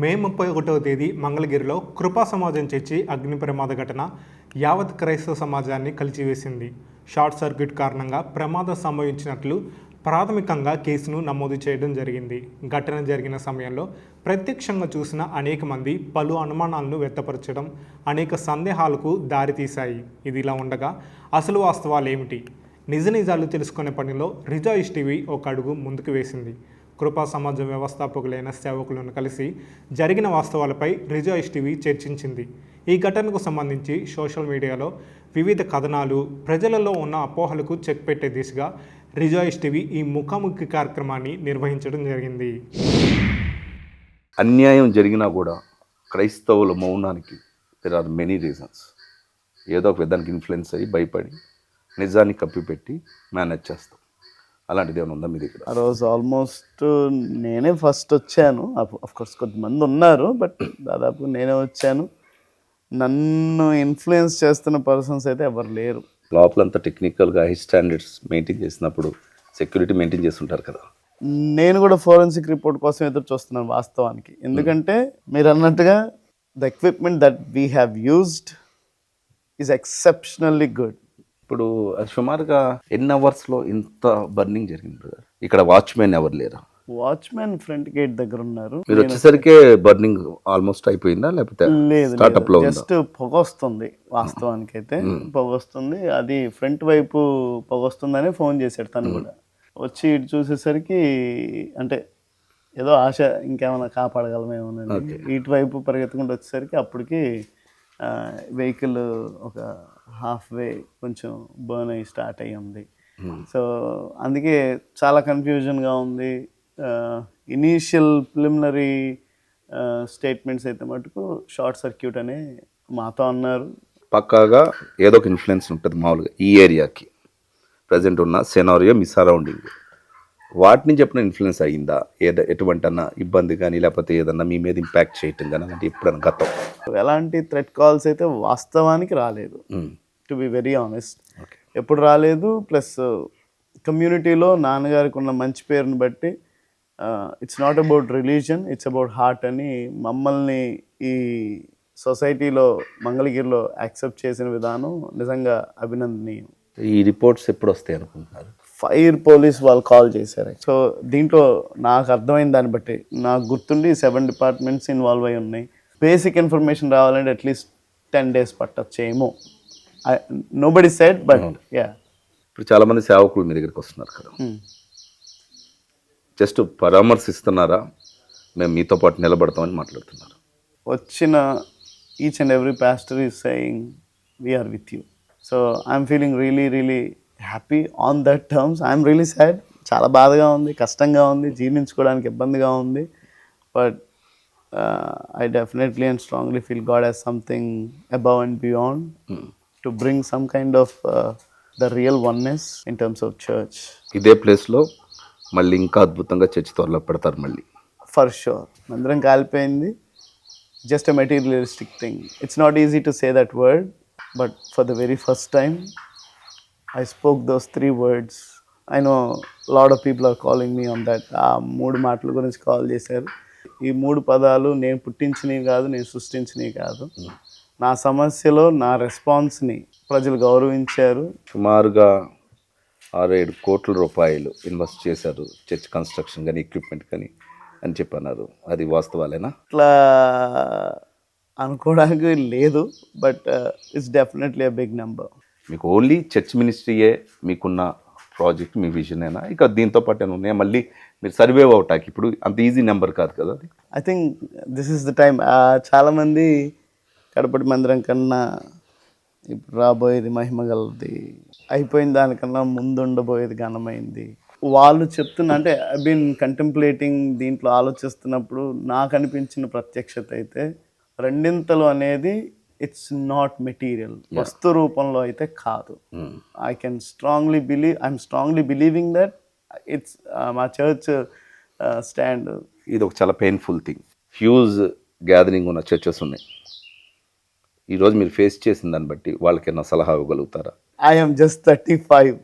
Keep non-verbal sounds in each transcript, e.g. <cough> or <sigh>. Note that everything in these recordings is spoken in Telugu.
మే ముప్పై ఒకటవ తేదీ మంగళగిరిలో కృపా సమాజం చేర్చి అగ్ని ప్రమాద ఘటన యావత్ క్రైస్తవ సమాజాన్ని కలిచివేసింది. షార్ట్ సర్క్యూట్ కారణంగా ప్రమాదం సంభవించినట్లు ప్రాథమికంగా కేసును నమోదు చేయడం జరిగింది. ఘటన జరిగిన సమయంలో ప్రత్యక్షంగా చూసిన అనేక మంది పలు అనుమానాలను వ్యక్తపరచడం అనేక సందేహాలకు దారితీశాయి. ఇది ఇలా ఉండగా అసలు వాస్తవాలు ఏమిటి నిజ నిజాలు తెలుసుకునే పనిలో రిజాయిష్ టీవీ ఒక అడుగు ముందుకు వేసింది. కృపా సమాజం వ్యవస్థాపకులైన సేవకులను కలిసి జరిగిన వాస్తవాలపై రిజాయిష్ టీవీ చర్చించింది. ఈ ఘటనకు సంబంధించి సోషల్ మీడియాలో వివిధ కథనాలు ప్రజలలో ఉన్న అపోహలకు చెక్ పెట్టే దిశగా రిజాయిష్ టీవీ ఈ ముఖాముఖి కార్యక్రమాన్ని నిర్వహించడం జరిగింది. అన్యాయం జరిగినా కూడా క్రైస్తవుల మౌనానికి దెర్ ఆర్ మెనీ రీజన్స్ ఏదో ఒక విధానికి ఇన్ఫ్లుయెన్స్ అయ్యి భయపడి నిజాన్ని కప్పిపెట్టి మేనేజ్ చేస్తాం. అలాంటిది ఏమైనా ఉందా మీ దగ్గర? ఆ రోజు ఆల్మోస్ట్ నేనే ఫస్ట్ వచ్చాను. అఫ్ కోర్స్ కొంతమంది ఉన్నారు బట్ దాదాపు నేనే వచ్చాను. నన్ను ఇన్ఫ్లుయెన్స్ చేస్తున్న పర్సన్స్ అయితే ఎవరు లేరు. లోపలంతా టెక్నికల్గా హై స్టాండర్డ్స్ మెయింటైన్ చేసినప్పుడు సెక్యూరిటీ మెయింటైన్ చేస్తుంటారు కదా. నేను కూడా ఫోరెన్సిక్ రిపోర్ట్ కోసం ఎదురు చూస్తున్నాను వాస్తవానికి. ఎందుకంటే మీరు అన్నట్టుగా the equipment that we have used is exceptionally good. ఇప్పుడు సుమారుగా ఎన్ని అవర్స్లో ఇంత బర్నింగ్ జరిగింది బ్రదర్? ఇక్కడ వాచ్మెన్ ఎవరు లేరా? వాచ్మెన్ ఫ్రంట్ గేట్ దగ్గర ఉన్నారు. మీరు వచ్చేసరికి బర్నింగ్ ఆల్మోస్ట్ అయిపోయిందా లేకపోతే లేదు స్టార్ట్అప్లో జస్ట్ పొగ వస్తుంది వాస్తవానికి అయితే పొగ వస్తుంది. అది ఫ్రంట్ వైపు పొగ వస్తుందని ఫోన్ చేశాడు తను కూడా. వచ్చి ఇటు చూసేసరికి అంటే ఏదో ఆశ ఇంకేమైనా కాపాడగలమేమోనని ఇటువైపు పరిగెత్తుకుంటూ వచ్చేసరికి అప్పటికి వెహికల్ ఒక హాఫ్ వే కొంచెం బర్న్ అయ్యి స్టార్ట్ అయ్యి ఉంది. సో అందుకే చాలా కన్ఫ్యూజన్గా ఉంది. ఇనీషియల్ ప్రిలిమినరీ స్టేట్మెంట్స్ అయితే మటుకు షార్ట్ సర్క్యూట్ అనే మాతో అన్నారు. పక్కాగా ఏదో ఒక ఇన్ఫ్లుయెన్స్ ఉంటుంది మామూలుగా ఈ ఏరియాకి ప్రజెంట్ ఉన్న సెనారియో మీ సరౌండింగ్ వాటి నుంచి ఎప్పుడైనా ఇన్ఫ్లుయెన్స్ అయ్యిందా? ఏద ఎటువంటి అన్న ఇబ్బంది కానీ లేకపోతే ఏదన్నా మీ మీద ఇంపాక్ట్ చేయటం కానీ అలాంటి ఎప్పుడన్నా గతం? ఎలాంటి థ్రెట్ కాల్స్ అయితే వాస్తవానికి రాలేదు. టు బి వెరీ ఆనెస్ట్ ఎప్పుడు రాలేదు. ప్లస్ కమ్యూనిటీలో నాన్నగారికి ఉన్న మంచి పేరుని బట్టి it's not about religion it's about heart అని మమ్మల్ని ఈ సొసైటీలో మంగళగిరిలో యాక్సెప్ట్ చేసిన విధానం నిజంగా అభినందనీయం. ఈ రిపోర్ట్స్ ఎప్పుడు వస్తాయి అనుకుంటున్నారు? ఫైర్ పోలీస్ వాళ్ళు కాల్ చేశారు. సో దీంట్లో నాకు అర్థమైన దాన్ని బట్టి. నాకు గుర్తుండి సెవెన్ డిపార్ట్మెంట్స్ ఇన్వాల్వ్ అయి ఉన్నాయి. బేసిక్ ఇన్ఫర్మేషన్ రావాలంటే అట్లీస్ట్ టెన్ డేస్ పట్టచ్చేమో. Nobody said but yeah ఇప్పుడు చాలామంది సేవకులు మీ దగ్గరికి వస్తున్నారు కదా. జస్ట్ పరామర్శిస్తున్నారా? మేము మీతో పాటు నిలబడతామని మాట్లాడుతున్నారు. వచ్చిన each and every pastor is saying we are with you so I'm feeling really really happy on that terms. I'm really sad. చాలా బాధగా ఉంది కష్టంగా ఉంది జీర్ణించుకోవడానికి ఇబ్బందిగా ఉంది. But I definitely and strongly feel God as something above and beyond. To bring some kind of the real oneness in terms of church. ఇదే ప్లేస్లో మళ్ళీ ఇంకా అద్భుతంగా చర్చి త్వరలో పెడతారు మళ్ళీ. ఫర్ షూర్ మందిరం కాలిపోయింది. Just a materialistic thing. It's not easy to say that word but for the very first time I spoke those three words I know lot of people are calling me on that ఆ మూడు మాటల గురించి కాల్ చేశారు. ఈ మూడు పదాలు నేను పుట్టించినవి కాదు నేను సృష్టించినవి కాదు. నా సమస్యలో నా రెస్పాన్స్ని ప్రజలు గౌరవించారు. సుమారుగా ఆరు ఏడు కోట్ల రూపాయలు ఇన్వెస్ట్ చేశారు చర్చ్ కన్స్ట్రక్షన్ కానీ ఎక్విప్మెంట్ కానీ అని చెప్పన్నారు. అది వాస్తవాలేనా? అట్లా అనుకోవడానికి లేదు but it's definitely a big number మీకు ఓన్లీ చర్చ్ మినిస్ట్రీయే మీకున్న ప్రాజెక్ట్ మీ విజనేనా ఇక దీంతో పాటు ఏమైనా ఉన్నాయి? మళ్ళీ మీరు సర్వే అవటానికి ఇప్పుడు అంత ఈజీ నెంబర్ కాదు కదా అది? I think this is the time చాలామంది కడపటి మందిరం కన్నా ఇప్పుడు రాబోయేది మహిమగలది అయిపోయిన దానికన్నా ముందు ఉండబోయేది ఘనమైంది. వాళ్ళు చెప్తున్న అంటే ఐ బీన్ కంటెంప్లేటింగ్ దీంట్లో ఆలోచిస్తున్నప్పుడు నాకు అనిపించిన ప్రత్యక్షత అయితే రెండింతలు అనేది ఇట్స్ నాట్ మెటీరియల్ వస్తు రూపంలో అయితే కాదు. I can strongly believe I'm strongly believing that it's మా చర్చ్ స్టాండ్ ఇది ఒక చాలా పెయిన్ఫుల్ థింగ్ హ్యూజ్ గ్యాదరింగ్ ఉన్న చర్చెస్ ఉన్నాయి. ఈరోజు మీరు ఫేస్ చేసిన దాన్ని బట్టి వాళ్ళకి ఏమైనా సలహా ఇవ్వగలుగుతారా? I am just 35.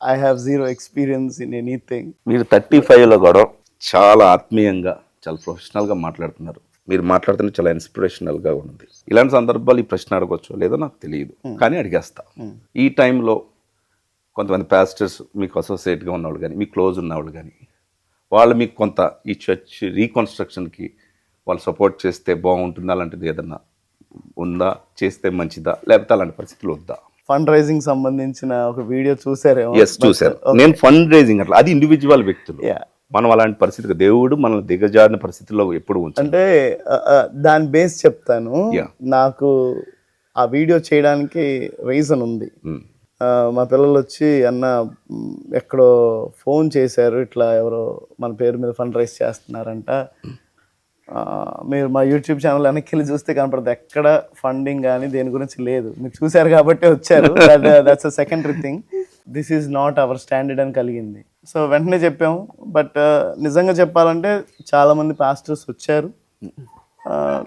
I have zero experience in anything. మీరు థర్టీ ఫైవ్లో కూడా చాలా ఆత్మీయంగా చాలా ప్రొఫెషనల్గా మాట్లాడుతున్నారు. మీరు మాట్లాడుతుంటే చాలా ఇన్స్పిరేషనల్గా ఉంది. ఇలాంటి సందర్భాలు ఈ ప్రశ్న అడగవచ్చు లేదో నాకు తెలియదు. కానీ అడిగేస్తా. ఈ టైంలో కొంతమంది పాస్టర్స్ మీకు అసోసియేట్గా ఉన్నవాళ్ళు కానీ మీకు క్లోజ్ ఉన్నవాళ్ళు కానీ వాళ్ళు మీకు కొంత ఈ చర్చ్ రీకన్స్ట్రక్షన్కి వాళ్ళు సపోర్ట్ చేస్తే బాగుంటుంది? అలాంటిది ఏదన్నా ఉందా? చేస్తే మంచిదా? లేకపోతే అలాంటి పరిస్థితులు వద్దా? ఫండ్ రైజింగ్ సంబంధించిన ఒక వీడియో చూసారేమో? ఎస్ చూశాను. నేను ఫండ్ రేజింగ్ అట్లా అది ఇండివిజువల్ వ్యక్తులు. మనం అలాంటి పరిస్థితి దేవుడు మనల్ని దిగజారిన పరిస్థితుల్లో ఎప్పుడు ఉంచాలి అంటే దాని బేస్ చెప్తాను. నాకు ఆ వీడియో చేయడానికి రీజన్ ఉంది. Hmm. మా పిల్లలు వచ్చి అన్న ఎక్కడో ఫోన్ చేశారు ఇట్లా ఎవరో మన పేరు మీద ఫండ్ రైజ్ చేస్తున్నారంట. మీరు మా యూట్యూబ్ ఛానల్ వెనక్కి వెళ్ళి చూస్తే కనపడదు. ఎక్కడ ఫండింగ్ కానీ దేని గురించి లేదు. మీరు చూశారు కాబట్టి వచ్చారు. That's a secondary thing this is not our standard అని కలిగింది. సో వెంటనే చెప్పాము. బట్ నిజంగా చెప్పాలంటే చాలా మంది పాస్టర్స్ వచ్చారు.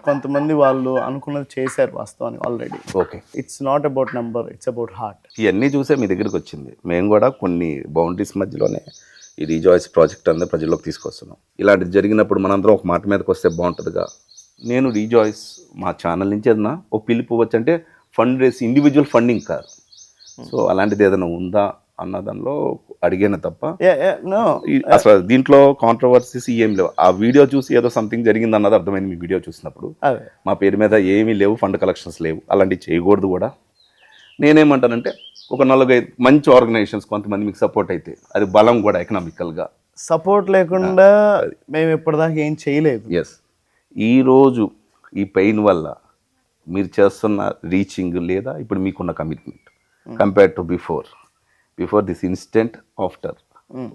కొంతమంది వాళ్ళు అనుకున్నది చేశారు వాస్తవానికి already okay it's not about number it's about heart ఇవన్నీ చూసే మీ దగ్గరికి వచ్చింది. మేము కూడా కొన్ని బౌండరీస్ మధ్యలోనే ఈ రీజాయిస్ ప్రాజెక్ట్ అనేది ప్రజల్లోకి తీసుకొస్తున్నాం. ఇలాంటిది జరిగినప్పుడు మనందరం ఒక మాట మీదకి వస్తే బాగుంటుందిగా. నేను రీజాయిస్ మా ఛానల్ నుంచి ఏదన్నా ఒక పిలుపు ఇవ్వచ్చు అంటే ఫండ్ రేస్ ఇండివిజువల్ ఫండింగ్ కాదు. సో అలాంటిది ఏదైనా ఉందా? అన్న దానిలో అడిగాను తప్ప. అసలు దీంట్లో కాంట్రవర్సీస్ ఏం లేవు. ఆ వీడియో చూసి ఏదో సంథింగ్ జరిగింది అన్నది అర్థమైంది మీ వీడియో చూసినప్పుడు. మా పేరు మీద ఏమీ లేవు ఫండ్ కలెక్షన్స్ లేవు. అలాంటివి చేయకూడదు కూడా. నేనేమంటానంటే ఒక నలుగైదు మంచి ఆర్గనైజేషన్స్ కొంతమంది మీకు సపోర్ట్ అయితే అది బలం కూడా ఎకనామికల్గా సపోర్ట్ లేకుండా మేము ఇప్పటిదాకా ఏం చేయలేదు. ఎస్ ఈరోజు ఈ పెయిన్ వల్ల మీరు చేస్తున్న రీచింగ్ లేదా ఇప్పుడు మీకున్న commitment compare to before before this instant after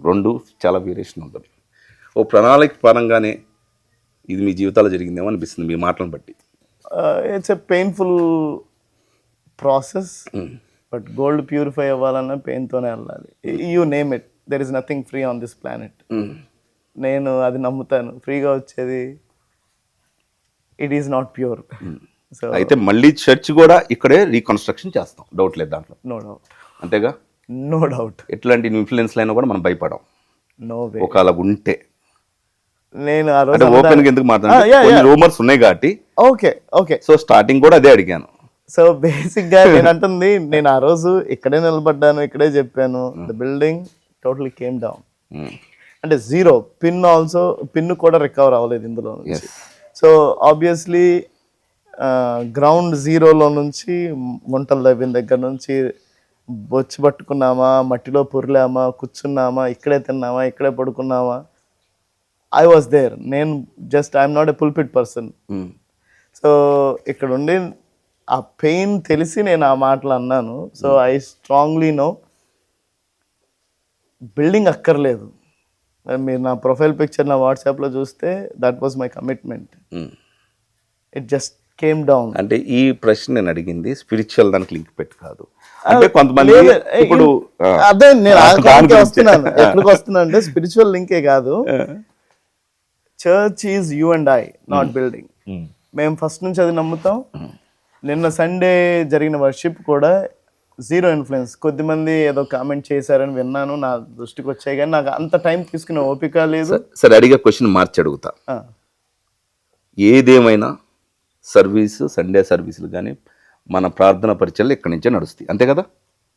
రెండు చాలా వేరియేషన్ ఉంటుంది. ఓ ప్రణాళిక పరంగానే ఇది మీ జీవితాల్లో జరిగిందేమో అనిపిస్తుంది మీ మాటలను బట్టి. It's a painful process but gold purify అవ్వాలన్నా పెయిన్తోనే వెళ్ళాలి. You name it there is nothing free on this planet నేను అది నమ్ముతాను. ఫ్రీగా వచ్చేది it is not pure so అయితే మళ్ళీ చర్చ్ కూడా ఇక్కడే రీకన్స్ట్రక్షన్ చేస్తాం. డౌట్ లేదు దాంట్లో. నో డౌట్ అంతేగా? నో డౌట్ ఎట్లాంటి ఇన్ఫ్లుయెన్స్ అయినా కూడా మనం భయపడం. నో ఒకవేళ ఉంటే. నేను ఆ అంటే రోజు ఓపెన్గా ఎందుకు Ah, కొన్ని yeah. రూమర్స్ ఉన్నాయి కాబట్టి. ఓకే ఓకే సో స్టార్టింగ్ కూడా అదే అడిగాను. సో బేసిక్గా నేను <laughs> అంటుంది నేను ఆ రోజు ఇక్కడే నిలబడ్డాను ఇక్కడే చెప్పాను. The building totally came down. అంటే జీరో పిన్ ఆల్సో పిన్ కూడా రికవర్ అవ్వలేదు ఇందులో. సో ఆబ్వియస్లీ గ్రౌండ్ జీరోలో నుంచి గుంటలు తవ్విన దగ్గర నుంచి బొచ్చి పట్టుకున్నామా మట్టిలో పొర్లామా కూర్చున్నామా ఇక్కడే తిన్నామా ఇక్కడే పడుకున్నామా? ఐ వాస్ దేర్ నేను just I'm not a pulpit person. So ఇక్కడ ఉండి ఆ పెయిన్ తెలిసి నేను ఆ మాటలు అన్నాను. So I strongly no building అక్కర్లేదు. మరి నా ప్రొఫైల్ పిక్చర్ నా వాట్సాప్లో చూస్తే that was my commitment. It just came down అంటే ఈ ప్రశ్న నేను అడిగింది స్పిరిచువల్ దానికి లింక్ పెట్టి కాదు. అంటే కొంతమంది ఇప్పుడు అదే నేను దానికే. వస్తున్నాను. ఎక్కడికి వస్తున్నాను అంటే స్పిరిచువల్ లింకే కాదు. Church is you and I not building. మేము ఫస్ట్ నుంచి అది నమ్ముతాం. నిన్న సండే జరిగిన వర్షిప్ కూడా జీరో ఇన్ఫ్లుయెన్స్ కొద్దిమంది ఏదో కామెంట్ చేశారని విన్నాను నా దృష్టికి వచ్చాయి కానీ నాకు అంత టైం తీసుకునే ఓపిక లేదు. సరే అడిగే క్వశ్చన్ మార్చి అడుగుతా. ఏదేమైనా సర్వీస్ సండే సర్వీసులు కానీ మన ప్రార్థన పరిచయాలు ఇక్కడి నుంచే నడుస్తాయి అంతే కదా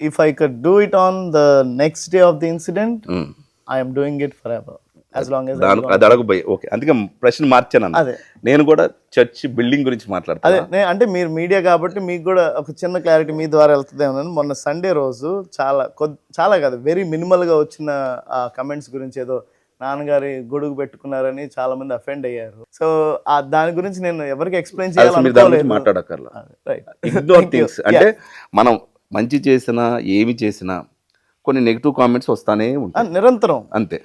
if I could do it on the next day of the incident. I'm doing it for ever దానికి అది అడగబోయే ఓకే అందుకే ప్రశ్న మార్చాను. అదే. నేను కూడా చర్చ్ బిల్డింగ్ గురించి మాట్లాడతాను అంటే మీరు మీడియా కాబట్టి మీకు కూడా ఒక చిన్న క్లారిటీ మీ ద్వారా వెళ్తుందేమో మొన్న సండే రోజు చాలా కొద్ది చాలా కాదు వెరీ మినిమల్గా వచ్చిన కమెంట్స్ గురించి ఏదో నాన్నగారి గొడుగు పెట్టుకున్నారని చాలా మంది అఫెండ్ అయ్యారు. సో ఆ దాని గురించి నేను ఎవరికి ఎక్స్ప్లెయిన్ చేయాలి అంటే మనం మంచి చేసినా ఏమి చేసినా కొన్ని నెగిటివ్ కామెంట్స్ వస్తానే ఉంటాయి. నిరంతరం. అంతే.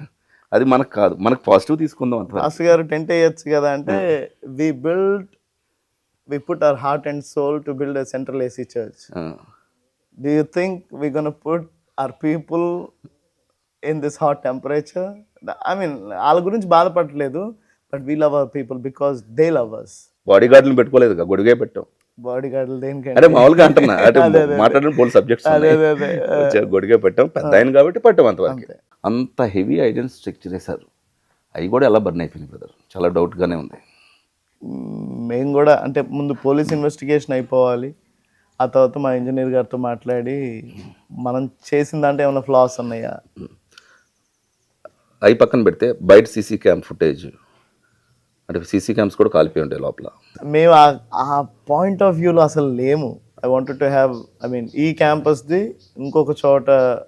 అది మనకు కాదు. మనకు పాజిటివ్ తీసుకుందాం అంత మాస్టర్ గారు టెంట్ వేయచ్చు కదా అంటే we build we put our heart and soul to build a central AC church do you think we're going to put our people in this hot i mean వాళ్ళ గురించి బాధపడలేదు but we love our people because they love us body గార్డులు పెట్టుకోలేదు గొడుగే పెట్టాం. బాడీ గార్డులు దేనికంటే అంటే మామూలుగా అంటున్నా అంటే. <laughs> మాట్లాడిన పోల్ సబ్జెక్ట్స్. గొడిగే పెట్టాం పెద్ద ఆయన కాబట్టి పట్టాం అంతవరకు. అంత. హెవీ ఐటమ్స్ చెక్ చేశారు. అవి కూడా ఎలా బర్న్ అయిపోయింది బ్రదర్ చాలా డౌట్గానే ఉంది. మ్మ్, మేము కూడా అంటే ముందు పోలీస్ ఇన్వెస్టిగేషన్ అయిపోవాలి ఆ తర్వాత మా ఇంజనీర్ గారితో మాట్లాడి మనం చేసిన దాంట్లో ఏమైనా ఫ్లాస్ ఉన్నాయా? అవి పక్కన పెడితే బయట సీసీ క్యామ్ ఫుటేజ్. అంటే సీసీ క్యామ్స్ కూడా కాలిపోయి ఉంటాయి లోపల. మేము ఆ- పాయింట్ ఆఫ్ వ్యూలో అసలు లేము. I wanted to have I mean ఈ క్యాంపస్ది ఇంకొక చోట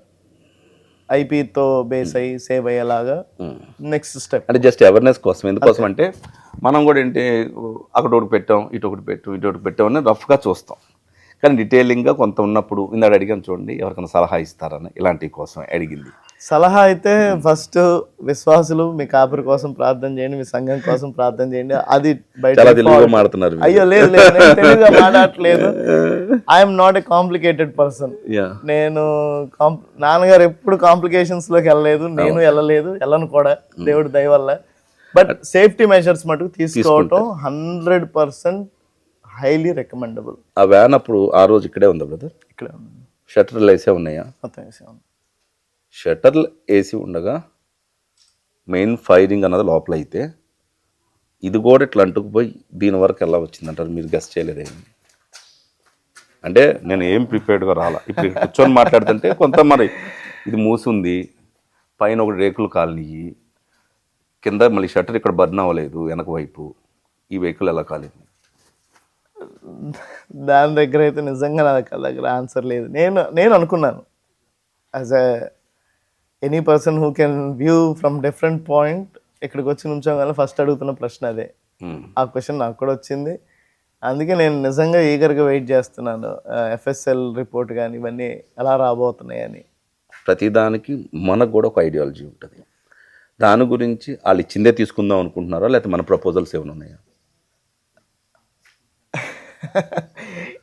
ఐపీతో బేస్ అయ్యి సేవ్ అయ్యేలాగా నెక్స్ట్ స్టెప్ అంటే జస్ట్ అవేర్నెస్ కోసం. ఎందుకోసం అంటే మనం కూడా ఏంటి అక్కడ ఒకటి పెట్టాం ఇటు ఒకటి పెట్టాం ఇటు ఒకటి పెట్టాం అని రఫ్గా చూస్తాం. కానీ డీటెయిలింగ్గా కొంత ఉన్నప్పుడు ఇందాక అడిగాను చూడండి ఎవరికైనా సలహా ఇస్తారని. ఇలాంటి కోసం అడిగింది. సలహా అయితే ఫస్ట్ విశ్వాసులు మీ కాపురి కోసం ప్రార్థన చేయండి మీ సంఘం కోసం ప్రార్థన చేయండి. అది బయట. అయ్యో లేదు లేదు తెలుగుగా మాట్లాడట్లేదు. I'm not a complicated person నేను నాన్నగారు ఎప్పుడు కాంప్లికేషన్స్లోకి వెళ్ళలేదు నేను వెళ్ళలేదు వెళ్ళను కూడా దేవుడి దయ వల్ల. బట్ సేఫ్టీ మెజర్స్ మటుకు తీసుకోవటం హండ్రెడ్ పర్సెంట్ హైలీ రికమెండబుల్ ఆ వ్యాన్ అప్పుడు ఆ రోజు ఇక్కడే ఉందా బ్రదర్ ఇక్కడ ఉంది. షట్టర్లు వేసే ఉన్నాయా? మొత్తం వేసి ఉంది. షట్టర్లు వేసి ఉండగా మెయిన్ ఫైరింగ్ అన్నది లోపల అయితే ఇది కూడా ఇట్లా అంటుకుపోయి దీని వరకు ఎలా వచ్చిందంటారు? మీరు గెస్ట్ చేయలేదేమి అంటే నేను ఏం ప్రిపేర్డ్గా రాలా. ఇప్పుడు ఇక్కడ కూర్చొని మాట్లాడుతుంటే కొంత మరి ఇది మూసుంది పైన ఒకటి రేకులు కాలనియి కింద మళ్ళీ షట్టర్ ఇక్కడ బర్న్ అవ్వలేదు వెనక వైపు ఈ వెహికల్ ఎలా కాలేదు? దాని దగ్గర అయితే నిజంగా నా దగ్గర ఆన్సర్ లేదు. నేను నేను అనుకున్నాను. As a any person who can view from different point ఇక్కడికి వచ్చి నుంచోగానే ఫస్ట్ అడుగుతున్న ప్రశ్న అదే. ఉమ్. ఆ క్వశ్చన్ నాకు కూడా వచ్చింది. అందుకే నేను నిజంగా ఈగర్గా వెయిట్ చేస్తున్నాను. ఎఫ్ఎస్ఎల్ రిపోర్ట్ కానీ ఇవన్నీ ఎలా రాబోతున్నాయని. ప్రతిదానికి మనకు కూడా ఒక ఐడియాలజీ ఉంటుంది. దాని గురించి వాళ్ళు ఇచ్చిందే తీసుకుందాం అనుకుంటున్నారా? లేకపోతే మన ప్రపోజల్స్ ఏమైనా ఉన్నాయా?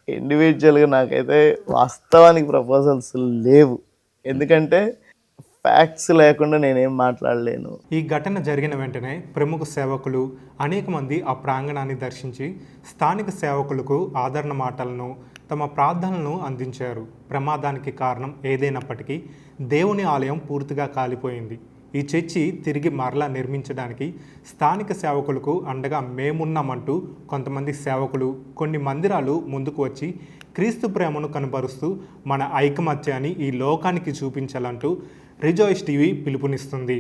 ఇండివిజువల్గా నాకైతే వాస్తవానికి ప్రపోజల్స్ లేవు. ఎందుకంటే ఫ్యాక్ట్స్ లేకుండా నేనేం మాట్లాడలేను. ఈ ఘటన జరిగిన వెంటనే ప్రముఖ సేవకులు అనేక మంది ఆ ప్రాంగణాన్ని దర్శించి స్థానిక సేవకులకు ఆదరణ మాటలను తమ ప్రార్థనలను అందించారు. ప్రమాదానికి కారణం ఏదైనప్పటికీ దేవుని ఆలయం పూర్తిగా కాలిపోయింది. ఈ చర్చి తిరిగి మరలా నిర్మించడానికి స్థానిక సేవకులకు అండగా మేమున్నామంటూ కొంతమంది సేవకులు కొన్ని మందిరాలు ముందుకు వచ్చి క్రీస్తు ప్రేమను కనబరుస్తూ మన ఐకమత్యాన్ని ఈ లోకానికి చూపించాలంటూ రిజాయిస్ టీవీ పిలుపునిస్తుంది.